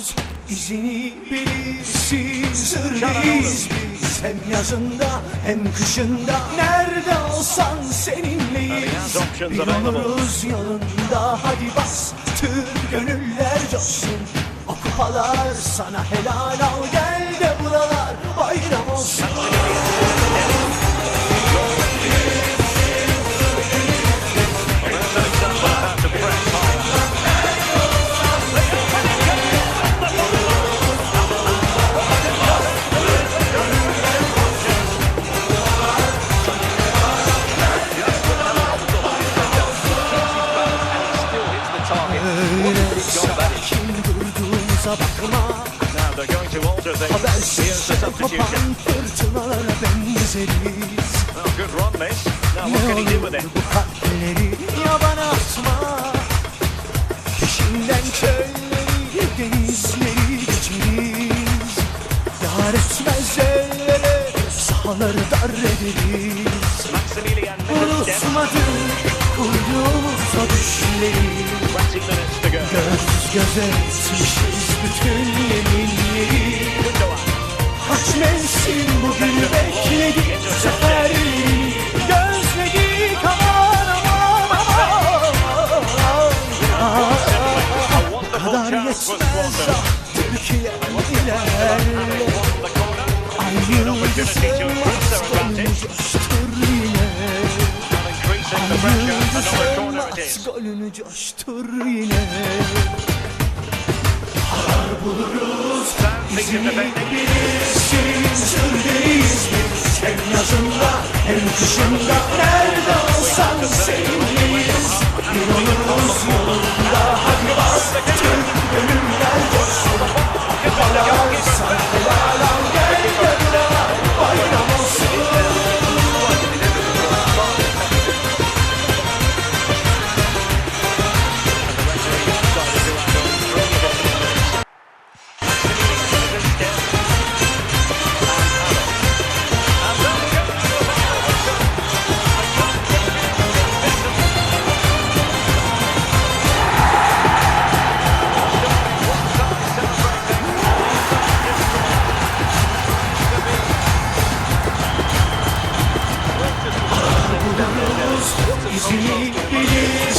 buluruz izini bilirsin Sırrıyız biz. Hem yazında hem kışında Nerede olsan seninleyiz. Bir oluruz yolunda hadi bas Tür gönüller coşsun. O kupalar sana helal al Gel de buralar bayram olsun Sakin durduğumuza bakma Habersiz kopan fırtınalara benzeriz Ne olur bu kalpleri yabana atma denizleri geçeriz Yar etmez ellere, sahaları dar ederiz. Unutmadık kurduğumuz o düşleri 20 minutes to go. Göz göze etmişiz bütün yeminleri. Kaç mevsim bugün bekledik seferleri Gözledik aman aman aman Kadar yetmez ah ilerle. Ay yıldızım is. golünü coştur yine Arar buluruz. Bilirsin sürdeyiz biz Hem yazında hem kışında Nerede olsan seninleyiz Bir oluruz yolunda seni bilir